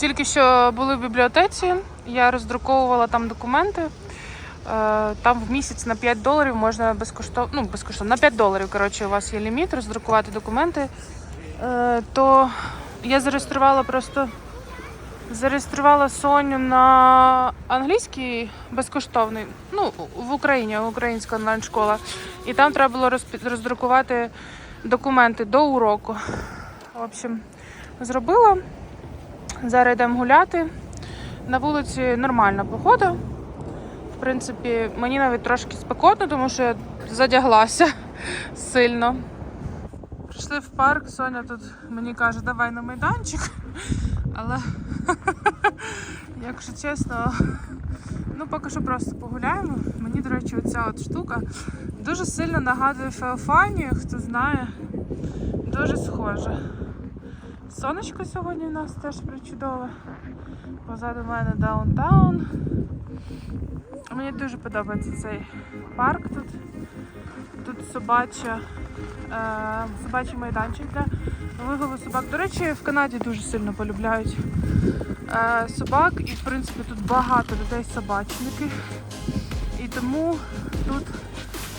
Тільки що були в бібліотеці, я роздруковувала там документи. Е, Там в місяць на 5 доларів можна безкоштовно, ну безкоштовно, на 5 доларів, коротше, у вас є ліміт роздрукувати документи. Е, То я зареєструвала просто зареєструвала Соню на англійський безкоштовний, ну, в Україні, українська онлайн-школа. І там треба було роздрукувати документи до уроку. В общем, зробила. Зараз йдемо гуляти. На вулиці нормальна погода. В принципі, мені навіть трошки спекотно, тому що я задяглася сильно. Прийшли в парк, Соня тут мені каже, давай на майданчик. Але, якщо чесно, ну поки що просто погуляємо. Мені, до речі, оця от штука дуже сильно нагадує Феофанію, хто знає. Дуже схоже. Сонечко сьогодні у нас теж причудове. Позаду мене даунтаун. Мені дуже подобається цей парк тут. Тут собача, е, собачий майданчик для вигулу собак. До речі, в Канаді дуже сильно полюбляють е, собак, і в принципі тут багато людей собачники. І тому тут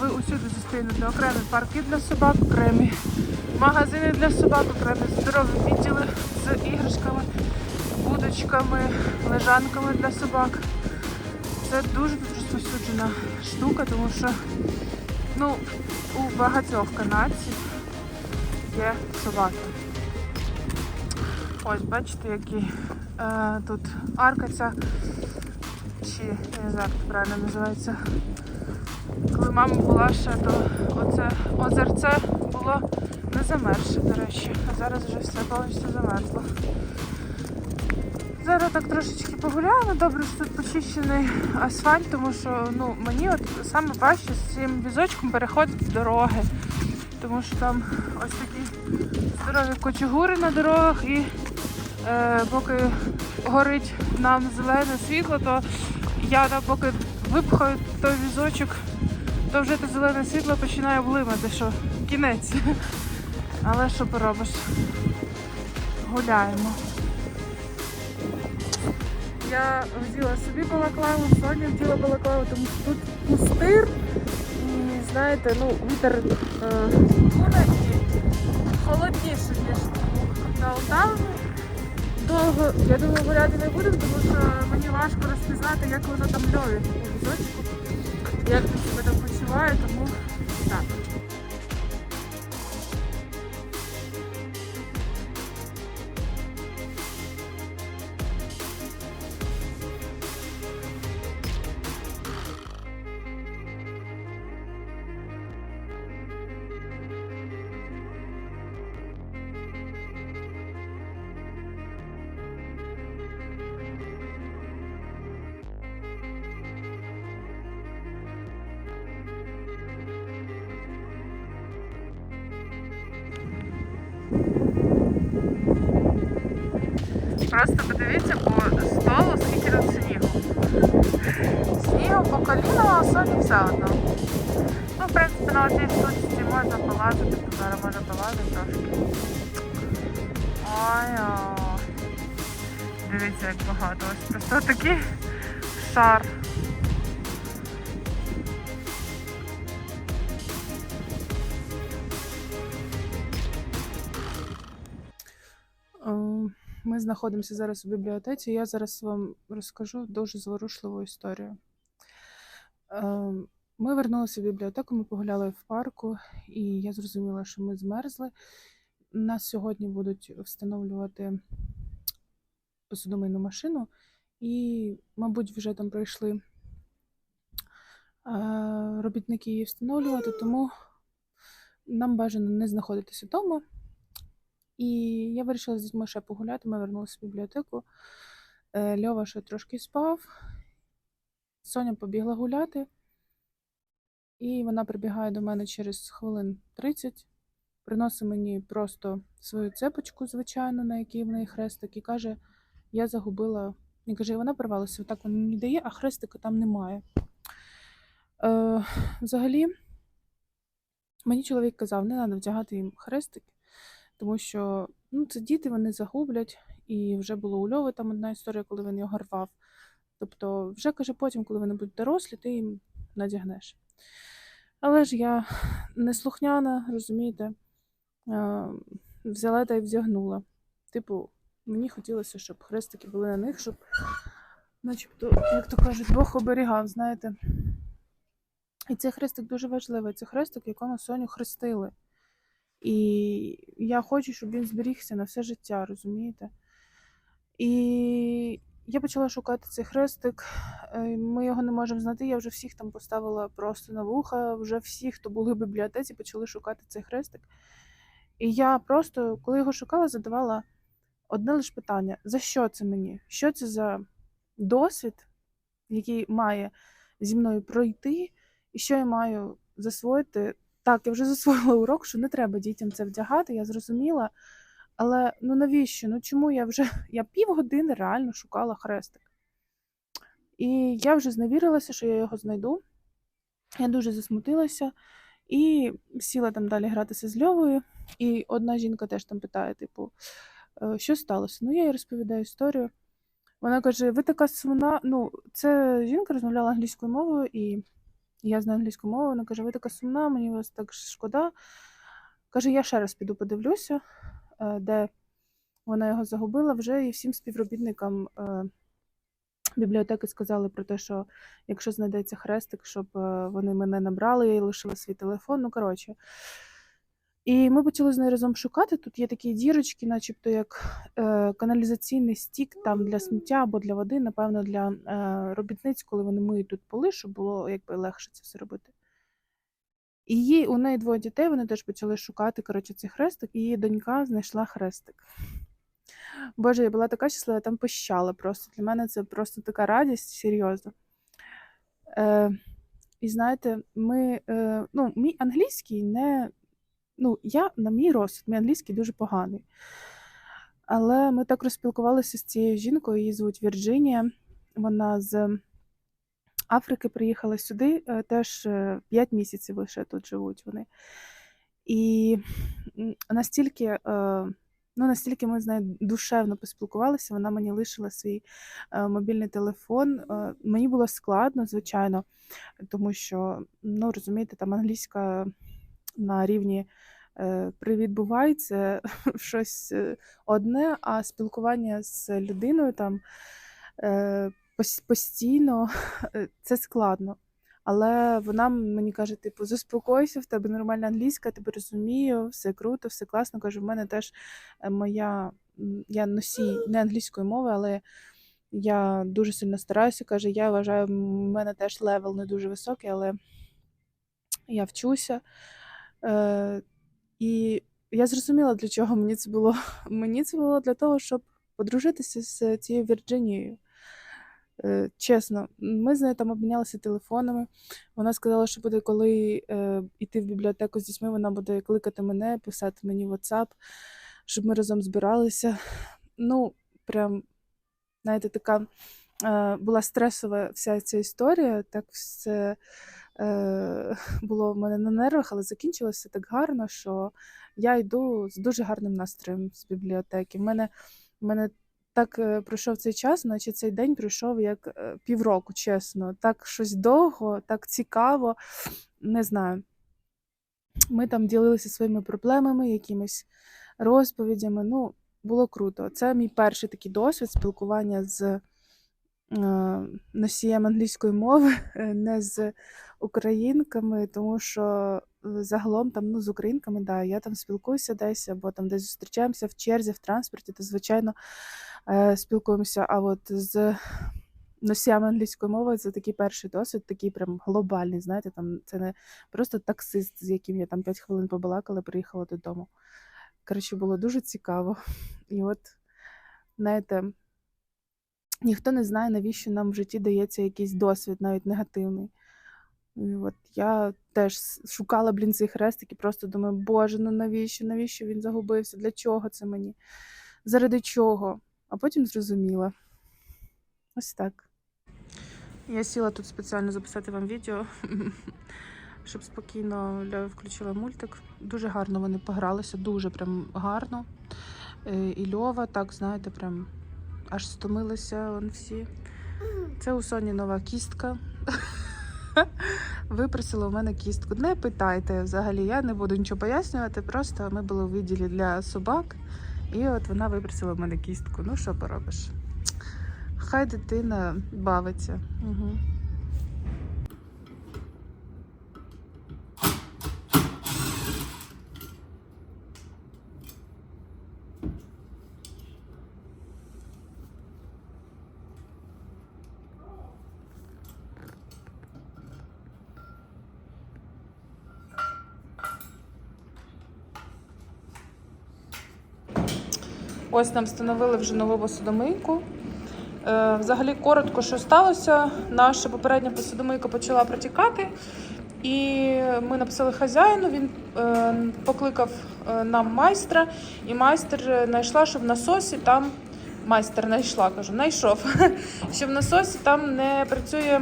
ви усюди зустрінете окремі парки для собак, окремі магазини для собак, окремі здорові відділи з іграшками, будочками, лежанками для собак. Це дуже розповсюджена штука, тому що ну, у багатьох канадців є собаки. Ось, бачите, які е, тут арка ця, чи не знаю, як правильно називається. Коли мама була ще, то оце озерце було замерзше, до речі, а зараз вже все повністю замерзло. Зараз так трошечки погуляємо, добре, що тут почищений асфальт, тому що ну, мені от саме важче з цим візочком переходити дороги. Тому що там ось такі здорові кочегури на дорогах і е, поки горить нам зелене світло, то я там поки випхаю той візочок, то вже те зелене світло починає блимати, що кінець. Але що поробиш? Гуляємо. Я взяла собі балаклаву, Соня вділа балаклаву, тому що тут пустир. І знаєте, ну, вітер е, і холодніше, ніж у даунтауні. Довго, я думаю, гуляти не будемо, тому що мені важко розпізнати, як воно там візочку, як він себе там почуває, тому так. Просто подивіться по столу, скільки тут снігу. Снігу по коліну а соні все одно. Ну, в принципі, на одній штучці можна полазити, то можна полазити трошки. Ой, о. Дивіться, як багато. Ось просто такий шар. Ми знаходимося зараз у бібліотеці. Я зараз вам розкажу дуже зворушливу історію. Е, Ми вернулися в бібліотеку, ми погуляли в парку, і я зрозуміла, що ми змерзли. Нас сьогодні будуть встановлювати посудомийну машину, і, мабуть, вже там прийшли е, робітники її встановлювати, тому нам бажано не знаходитися вдома. І я вирішила з дітьми ще погуляти. Ми вернулися в бібліотеку. Е, Льова ще трошки спав. Соня побігла гуляти. І вона прибігає до мене через хвилин 30, приносить мені просто свою цепочку, звичайно, на якій в неї хрестик, і каже: Я загубила. І каже, вона порвалася, отак вона мені дає, а хрестика там немає. Е, взагалі, мені чоловік казав, не треба вдягати їм хрестик, тому що ну, це діти, вони загублять. і вже було у Льови там одна історія, коли він його рвав. Тобто, вже каже, потім, коли вони будуть дорослі, ти їм надягнеш. Але ж я неслухняна, розумієте, взяла та й вдягнула. Типу, мені хотілося, щоб хрестики були на них, щоб, начебто, як то кажуть, Бог оберігав, знаєте. І цей хрестик дуже важливий. Це хрестик, якому Соню хрестили. І я хочу, щоб він зберігся на все життя, розумієте? І я почала шукати цей хрестик. Е, Ми його не можемо знайти. Я вже всіх там поставила просто на вуха. Вже всі, хто були в бібліотеці, почали шукати цей хрестик. І я просто, коли його шукала, задавала одне лише питання: за що це мені? Що це за досвід, який має зі мною пройти, і що я маю засвоїти? Так, я вже засвоїла урок, що не треба дітям це вдягати, я зрозуміла. Але ну навіщо? Ну чому я вже я півгодини реально шукала хрестик. І я вже зневірилася, що я його знайду. Я дуже засмутилася і сіла там далі гратися з Льовою. І одна жінка теж там питає: типу, «Е, що сталося? Ну, я їй розповідаю історію. Вона каже: ви така сумна. Ну, це жінка розмовляла англійською мовою, і я знаю англійську мову. Вона каже: ви така сумна, мені вас так шкода. Каже, я ще раз піду подивлюся, е, де вона його загубила вже, і всім співробітникам е, бібліотеки сказали про те, що якщо знайдеться хрестик, щоб е, вони мене набрали, я їй лишила свій телефон. Ну, коротше. І ми почали з нею разом шукати. Тут є такі дірочки, начебто як е, каналізаційний стік там для сміття або для води, напевно, для е, робітниць, коли вони миють тут поли, щоб було якби легше це все робити. І її, у неї двоє дітей, вони теж почали шукати коротше, цей хрестик, і її донька знайшла хрестик. Боже, я була така щаслива, я там пищала просто. Для мене це просто така радість, серйозно. Е, і знаєте, ми, е, ну, мій англійський не. Ну, я на мій розсуд, мій англійський дуже поганий. Але ми так розпілкувалися з цією жінкою, її звуть Вірджинія. Вона з Африки приїхала сюди, е, теж 5 місяців лише тут живуть вони. І настільки, е, ну, настільки ми з нею душевно поспілкувалися, вона мені лишила свій е, мобільний телефон. Е, Мені було складно, звичайно, тому що, ну, розумієте, там англійська на рівні е, привіт бувай, це щось е, одне, а спілкування з людиною там е, постійно це складно. Але вона мені каже: типу, заспокойся, в тебе нормальна англійська, тебе розумію, все круто, все класно. Каже, в мене теж моя я носій не англійської мови, але я дуже сильно стараюся. Каже, я вважаю, в мене теж левел не дуже високий, але я вчуся. Е, і я зрозуміла, для чого мені це було. Мені це було для того, щоб подружитися з цією Вірджинією. Е, чесно, ми з нею там обмінялися телефонами. Вона сказала, що буде, коли е, йти в бібліотеку з дітьми, вона буде кликати мене, писати мені WhatsApp, щоб ми разом збиралися. Ну, прям, знаєте, така е, була стресова вся ця історія. Так все було в мене на нервах, але закінчилося так гарно, що я йду з дуже гарним настроєм з бібліотеки. В мене, в мене так е, пройшов цей час, наче цей день пройшов як е, півроку, чесно. Так щось довго, так цікаво. Не знаю. Ми там ділилися своїми проблемами, якимись розповідями. Ну, було круто. Це мій перший такий досвід спілкування з е, носієм англійської мови, е, не з українками, тому що е, загалом там ну, з українками, да, я там спілкуюся десь, або там десь зустрічаємося в черзі, в транспорті, то звичайно е, спілкуємося. А от з носіями англійської мови це такий перший досвід, такий прям глобальний. Знаєте, там це не просто таксист, з яким я там 5 хвилин побалакала, приїхала додому. Коротше, було дуже цікаво. І от, знаєте, ніхто не знає, навіщо нам в житті дається якийсь досвід, навіть негативний. І от я теж шукала, блін, цей хрестик і просто думаю, боже, ну навіщо, навіщо він загубився? Для чого це мені? Заради чого? А потім зрозуміла. Ось так. Я сіла тут спеціально записати вам відео, щоб спокійно включила мультик. Дуже гарно вони погралися, дуже прям гарно. Е, І Льова, так, знаєте, прям аж стомилися вон всі. Це у Соні нова кістка. Випросила у мене кістку. Не питайте взагалі, я не буду нічого пояснювати. Просто ми були у відділі для собак, і от вона випросила в мене кістку. Ну, що поробиш? Хай дитина бавиться. Угу. Ось нам встановили вже нову посудомийку. Е, Взагалі, коротко, що сталося. Наша попередня посудомийка почала протікати, і ми написали хазяїну. Він е, покликав е, нам майстра, і майстер знайшла, що в насосі там майстер знайшла, кажу, знайшов, що в насосі там не працює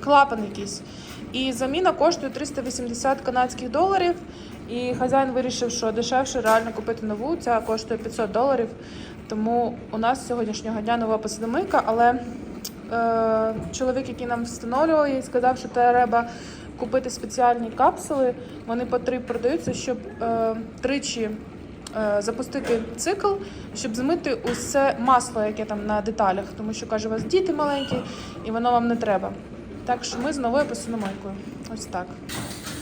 клапан якийсь. І заміна коштує 380 канадських доларів. І хазяїн вирішив, що дешевше реально купити нову. Ця коштує 500 доларів. Тому у нас сьогоднішнього дня нова посудомийка, але е, чоловік, який нам встановлював, їй сказав, що треба купити спеціальні капсули. Вони по три продаються, щоб е, тричі е, запустити цикл, щоб змити усе масло, яке там на деталях, тому що каже, у вас діти маленькі, і воно вам не треба. Так що ми з новою посудомийкою. Ось так.